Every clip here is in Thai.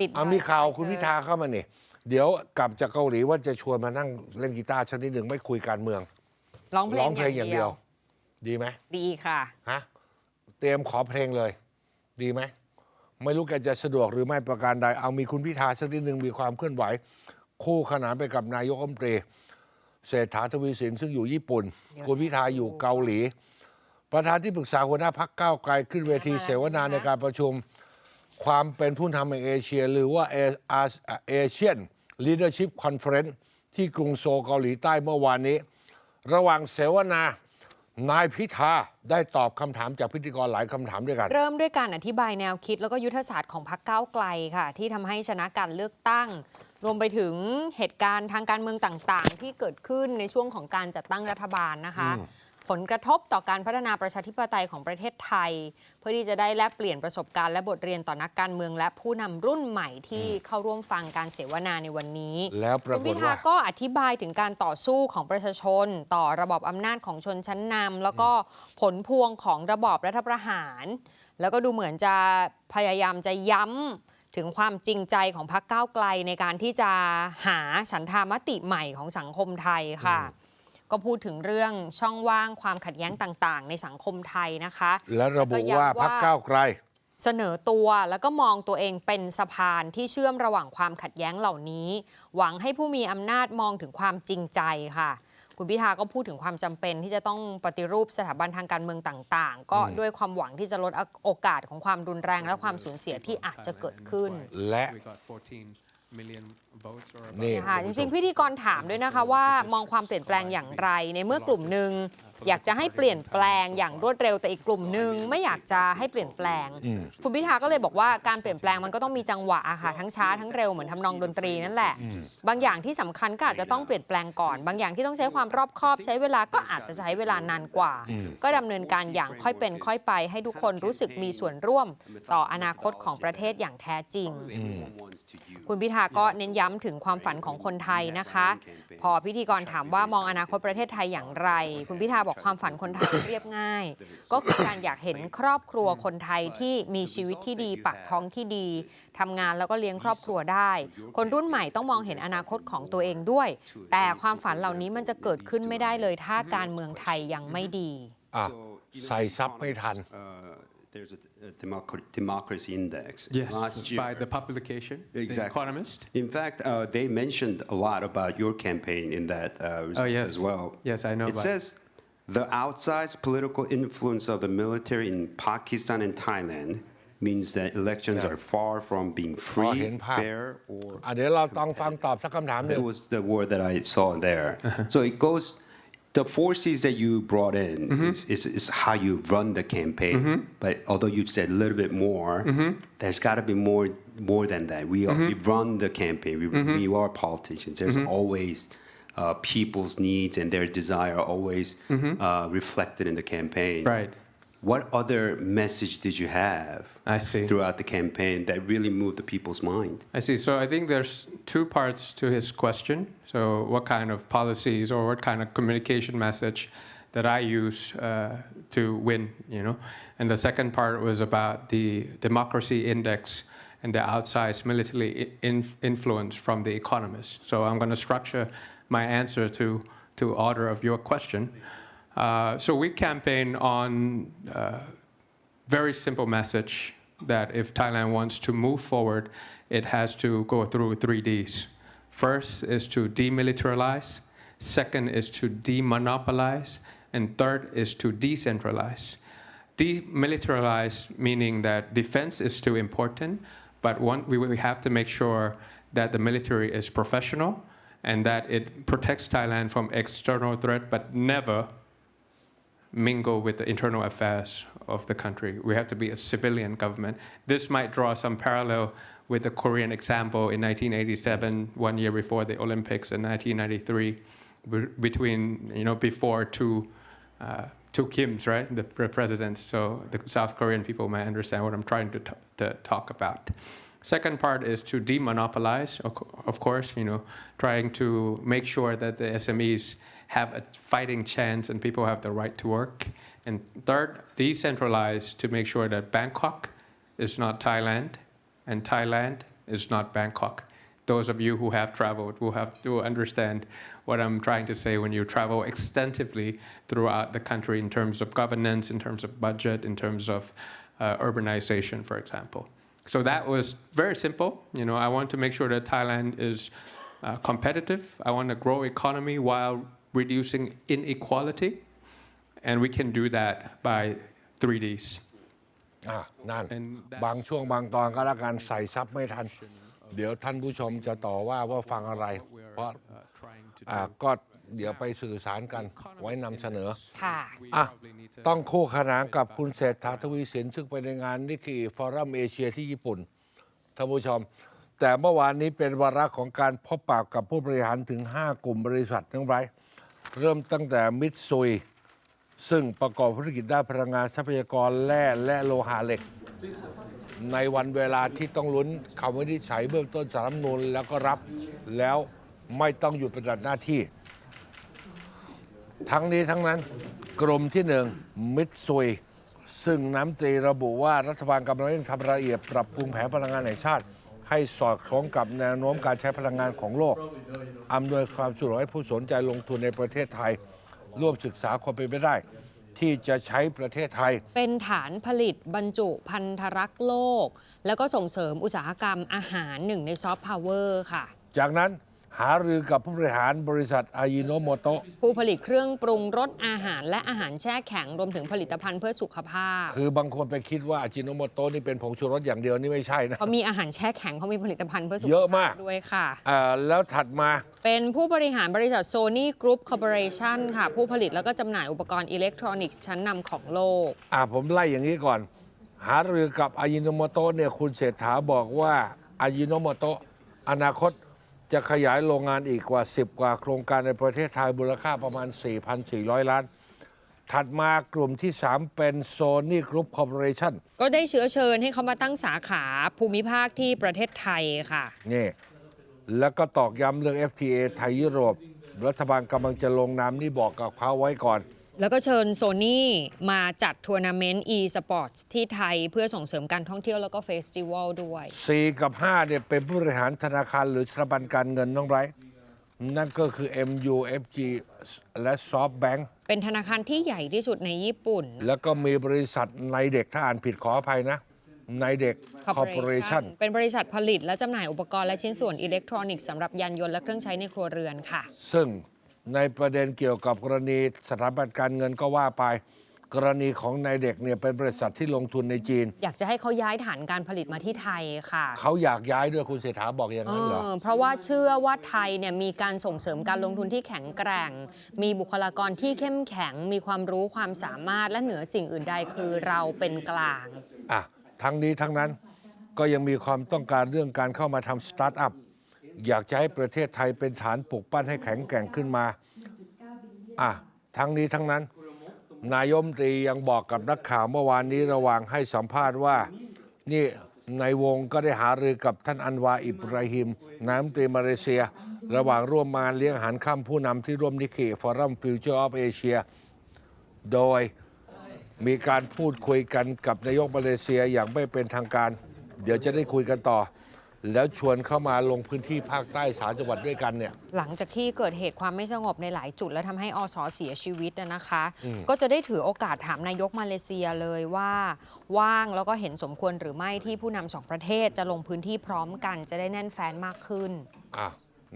ติดเอามีข่าวไว้คุณเธอพิธาเข้ามานี่เดี๋ยวกลับจากเกาหลีว่าจะชวนมานั่งเล่นกีตาร์ชนิดหนึ่งไม่คุยการเมืองร้องเพลร้องงเพลงอย่างเดียว ดีไหมดีค่ะฮะเตรียมขอเพลงเลย ดีไหมไม่รู้แกจะสะดวกหรือไม่ประการใด เอามีคุณพิธาสักนิดหนึ่งมีความเคลื่อนไหว คู่ขนานไปกับนายกรัฐมนตรีเศรษฐาทวีสินซึ่งอยู่ญี่ปุ่นเดี๋ยวคุณพิธาอยู่เกาหลี ประธานที่ปรึกษาหัวหน้าพักก้าวไกลขึ้นเวทีมาแล้วเสวนานะคะในการประชุม ความเป็นผู้นำแห่งเอเชีย หรือว่าเอเชียนลีดเดอร์ชิพคอนเฟอเรนซ์ที่กรุงโซลเกาหลีใต้เมื่อวานนี้ ระหว่างเสวนานายพิธาได้ตอบคำถามจากพิธีกรหลายคำถามด้วยกัน เริ่มด้วยการอธิบายแนวคิดแล้วก็ยุทธศาสตร์ของพรรคก้าวไกลค่ะ ที่ทำให้ชนะการเลือกตั้ง รวมไปถึงเหตุการณ์ทางการเมืองต่างๆ ที่เกิดขึ้นในช่วงของการจัดตั้งรัฐบาลนะคะ ผลกระทบต่อการพัฒนาประชาธิปไตยของประเทศไทย เพื่อที่จะได้แลกเปลี่ยนประสบการณ์และบทเรียนต่อนักการเมือง และผู้นำรุ่นใหม่ที่เข้าร่วมฟังการเสวนาในวันนี้แล้วปราคุณกพิฏธาว่าก็อธิบายถึงการต่อสู้ของประชาชน ต่อระบอบอำนาจของชนชั้นนำแล้วก็ผลพวงของระบอบรัฐประหาร แล้วก็ดูเหมือนจะพยายามจะย้ำถึงความจริงใจของพรรคก้าวไกลในการที่จะหาฉันทามติใหม่ของสังคมไทยค่ะ ก็พูดถึงเรื่องช่องว่างความขัดแย้งต่าง ๆ ในสังคมไทยนะคะ และระบุแล้วก็ย้ำว่าว่าพักก้าวไกล เสนอตัวแล้วก็มองตัวเองเป็นสะพานที่เชื่อมระหว่างความขัดแย้งเหล่านี้ หวังให้ผู้มีอำนาจมองถึงความจริงใจค่ะคุณพิธาก็พูดถึงความจำเป็นที่จะต้องปฏิรูปสถาบันทางการเมืองต่าง ๆ ก็ด้วยความหวังที่จะลดโอกาสของความรุนแรงและความสูญเสียที่อาจจะเกิดขึ้น และ We got 14 million votes or about นี่ค่ะจริงๆพิธีกรถามด้วยนะคะว่ามองความเปลี่ยนแปลงอย่างไรในเมื่อกลุ่มหนึ่ง อยากจะให้เปลี่ยนแปลงอย่างรวดเร็วแต่อีกกลุ่มหนึ่งไม่อยากจะให้เปลี่ยนแปลง คุณพิธาก็เลยบอกว่าการเปลี่ยนแปลงมันก็ต้องมีจังหวะอะค่ะทั้งช้าทั้งเร็วเหมือนทำนองดนตรีนั่นแหละ บางอย่างที่สำคัญก็อาจจะต้องเปลี่ยนแปลงก่อน บางอย่างที่ต้องใช้ความรอบคอบใช้เวลาก็อาจจะใช้เวลานานกว่า ก็ดำเนินการอย่างค่อยเป็นค่อยไป ให้ทุกคนรู้สึกมีส่วนร่วม ต่ออนาคตของประเทศอย่างแท้จริง คุณพิธาก็เน้นย้ำถึงความฝันของคนไทยนะคะ พอพิธีกรถามว่ามองอนาคตประเทศไทยอย่างไร คุณพิธาบอกความฝันคนไทยเรียบง่าย ก็คือการอยากเห็นครอบครัวคนไทยที่มีชีวิตที่ดีปากท้องที่ดีทำงานแล้วก็เลี้ยงครอบครัวได้ คนรุ่นใหม่ต้องมองเห็นอนาคตของตัวเองด้วย แต่ความฝันเหล่านี้มันจะเกิดขึ้นไม่ได้เลย ถ้าการเมืองไทยยังไม่ดีอะ So even ใส่ซับ economists, ไม่ทัน uh, There's a a democ- democracy index. Yes, Last year. by the publication, The Exactly. Economist. In fact, uh, they mentioned a lot about your campaign in that uh, result Oh, yes. as well. Yes, I know It about- says the outsized political influence of the military in Pakistan and Thailand means that elections Yeah. are far from being พอ free, เห็นภาพ fair, or อ่ะเดี๋ยวเราต้องฟังตอบสักคำถามหนึ่ง It was the word that I saw there. so it goes, the forces that you brought in is, is, is how you run the campaign. But although you said a little bit more, there's got to be more more than that. We, are, we run the campaign. We, we are politicians. There's always uh, people's needs and their desire are always uh, reflected in the campaign. Right. What other message did you have I see. throughout the campaign that really moved the people's mind? I see. So I think there's two parts to his question. So what kind of policies or what kind of communication message that I use uh, to win, you know? And the second part was about the democracy index and the outsized military in- influence from the economists. So I'm going to structure my answer to to order of your question. Uh, so we campaign on uh, very simple message that if Thailand wants to move forward, it has to go through three Ds. First is to demilitarize, second is to demonopolize, and third is to decentralize. Demilitarize meaning that defense is still important, but one, we, we have to make sure that the military is professional and that it protects Thailand from external threat, but never mingle with the internal affairs of the country. We have to be a civilian government. This might draw some parallel with the Korean example in 1987, one year before the Olympics, in 1993, between you know before two uh, two Kims, right, the pre- presidents. So the South Korean people might understand what I'm trying to, to talk about. Second part is to demonopolize, of course, you know, trying to make sure that the SMEs have a fighting chance and people have the right to work. And third, decentralize to make sure that Bangkok is not Thailand and Thailand is not Bangkok. Those of you who have traveled will have to understand what I'm trying to say when you travel extensively throughout the country in terms of governance, in terms of budget, in terms of uh, urbanization, for example. So that was very simple. You know, I want to make sure that Thailand is uh, competitive. I want to grow economy while reducing inequality, and we can do that by three Ds. อ่ะนั่น And that's- บางช่วงบางตอนก็แล้วกันใส่ซับไม่ทัน เดี๋ยวท่านผู้ชมจะต่อว่าว่าฟังอะไร เพราะ Uh, trying to อ่ะก็ เดี๋ยวไปสื่อสารกันไว้นำเสนอ ค่ะ อะ ต้องคู่ขนานกับคุณเศรษฐาทวีสิน ซึ่งไปในงานนิก e ฟอรัมเอเชียที่ญี่ปุ่นท่านผู้ชม แต่เมื่อวานนี้เป็นวาระของการพบปากกับผู้บริหารถึง 5 กลุ่มบริษัททั้งไรเริ่มตั้งแต่มิตซุย ซึ่งประกอบธุรกิจด้านพลังงานทรัพยากรแร่และโลหะเหล็ก ในวันเวลาที่ต้องลุ้นคำวินิจฉัยเบื้องต้นสารรัฐธรรมนูลแล้วก็รับแล้วไม่ต้องหยุดปฏิบัติหน้าที่ ทั้งนี้ทั้งนั้นกรมที่หนึ่งมิตซุย ซึ่งน้ำตรีระบุว่ารัฐบาลกำลังเร่งทำรายละเอียดปรับปรุงแผนพลังงานแห่งชาติ ให้สอดคล้องกับแนวโน้มการใช้พลังงานของโลกอำนวยความสะดวกให้ผู้สนใจลงทุนในประเทศไทย ร่วมศึกษาความเป็นไปได้ ที่จะใช้ประเทศไทย เป็นฐานผลิตบรรจุพันธรักษ์โลก แล้วก็ส่งเสริมอุตสาหกรรมอาหารหนึ่งในซอฟต์พาวเวอร์ค่ะ จากนั้น หารือกับผู้บริหารบริษัทอายิโนโมโตผู้ผลิตเครื่องปรุงรสอาหารและอาหารแช่แข็งรวมถึงผลิตภัณฑ์เพื่อสุขภาพ คือบางคนไปคิดว่าอาจิโนโมโตนี่เป็นผงชูรสอย่างเดียวนี่ไม่ใช่นะ เขามีอาหารแช่แข็งเขามีผลิตภัณฑ์เพื่อสุขเยอะภามาก พด้วยค่ะ อ่าแล้วถัดมาเป็นผู้บริหารบริษัท Sony Group Corporation ค่ะ ผู้ผลิตแล้วก็จำหน่ายอุปกรณ์อิเล็กทรอนิกส์ชั้นนำของโลก อ่าผมไล่อย่างนี้ก่อน หารือกับอายิโนโมโตเนี่ยคุณเศรษฐาบอกว่าอายิโนโมโตอนาคต จะขยายโรงงานอีกกว่า 10 กว่าโครงการในประเทศไทยมูลค่าประมาณ 4,400 ล้าน ถัดมากลุ่มที่ 3 เป็น Sony Group Corporation ก็ได้เชื้อเชิญให้เขามาตั้งสาขาภูมิภาคที่ประเทศไทยค่ะ นี่แล้วก็ตอกย้ำเรื่อง FTA ไทยยุโรป รัฐบาลกำลังจะลงนามนี่บอกกับเขาไว้ก่อน แล้วก็เชิญโซนี่มาจัดทัวร์นาเมนต์ e-sports ที่ไทยเพื่อส่งเสริมการท่องเที่ยวแล้วก็เฟสติวัลด้วย 4 กับ 5 เนี่ยเป็นผู้บริหารธนาคารหรือสถาบันการเงินน้องไรนั่นก็คือ MUFG และ SoftBank เป็นธนาคารที่ใหญ่ที่สุดในญี่ปุ่น แล้วก็มีบริษัทในเด็กถ้าอ่านผิดขออภัยนะ ในเด็ก Corporation เป็นบริษัทผลิตและจำหน่ายอุปกรณ์และชิ้นส่วนอิเล็กทรอนิกส์สำหรับยานยนต์และเครื่องใช้ในครัวเรือนค่ะ ซึ่ง ในประเด็นเกี่ยวกับกรณีสถาบันการเงินก็ว่าไป กรณีของนายเด็กเนี่ยเป็นบริษัทที่ลงทุนในจีน อยากจะให้เขาย้ายฐานการผลิตมาที่ไทยค่ะเขาอยากย้ายด้วยคุณเศรษฐาบอกอย่างนั้นเหรอ เออเพราะว่าเชื่อว่าไทยเนี่ยมีการส่งเสริมการลงทุนที่แข็งแกร่ง มีบุคลากรที่เข้มแข็ง มีความรู้ความสามารถและเหนือสิ่งอื่นใดคือเราเป็นกลาง อะ ทั้งนี้ทั้งนั้นก็ยังมีความต้องการเรื่องการเข้ามาทำสตาร์ทอัพ อยากจะให้ประเทศไทยเป็นฐานปลูกปั้นให้แข็งแกร่งขึ้นมาอะทั้งนี้ทั้งนั้น นายมตรียังบอกกับนักข่าวเมื่อวานนี้ระหว่างให้สัมภาษณ์ว่า นี่ในวงก็ได้หารือกับท่านอันวาอิบราฮิมนายอัมตรีมาเลเซีย ระหว่างร่วมงานเลี้ยงอาหารค่ำผู้นำที่ร่วมนิกิฟอรัมฟิวเจอร์ออฟเอเชียโดยมีการพูดคุยกันกับนายกมาเลเซียอย่างไม่เป็นทางการ เดี๋ยวจะได้คุยกันต่อ แล้วชวนเข้ามาลงพื้นที่ภาคใต้สามจังหวัดด้วยกันเนี่ย หลังจากที่เกิดเหตุความไม่สงบในหลายจุด และทำให้อสเสียชีวิตนะนะคะ ก็จะได้ถือโอกาสถามนายกมาเลเซียเลยว่า ว่างแล้วก็เห็นสมควรหรือไม่ที่ผู้นำสองประเทศจะลงพื้นที่พร้อมกันจะได้แน่นแฟนมากขึ้นอะ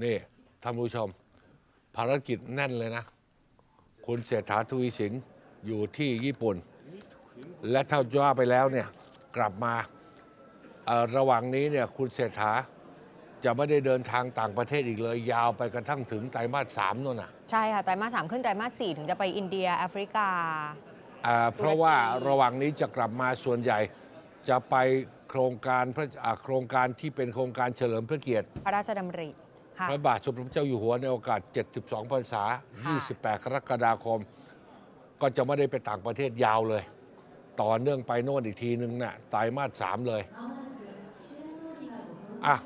นี่ท่านผู้ชม ภารกิจแน่นเลยนะ คุณเศรษฐาทวีสินอยู่ที่ญี่ปุ่น และเท่าที่ว่าไปแล้วเนี่ยกลับมาเอ่อ ระหว่างนี้เนี่ยคุณเศรษฐาจะไม่ได้เดินทางต่างประเทศอีกเลย ยาวไปกระทั่งถึงไตรมาสสามนู่นน่ะใช่ค่ะไตรมาสสามขึ้นไตรมาสสี่ถึงจะไปอินเดียแอฟริกา อ่าเพราะว่าระหว่างนี้จะกลับมาส่วนใหญ่ จะไปโครงการพระอ่าโครงการที่เป็นโครงการเฉลิมพระเกียรติ พระราชดำริค่ะ พระบาทสมเด็จพระเจ้าอยู่หัวในโอกาส 72 พรรษา ค่ะ 28 กรกฎาคม ก็จะไม่ได้ไปต่างประเทศยาวเลย ต่อเนื่องไปโน่นอีกทีนึงน่ะไตรมาสสามเลย อะ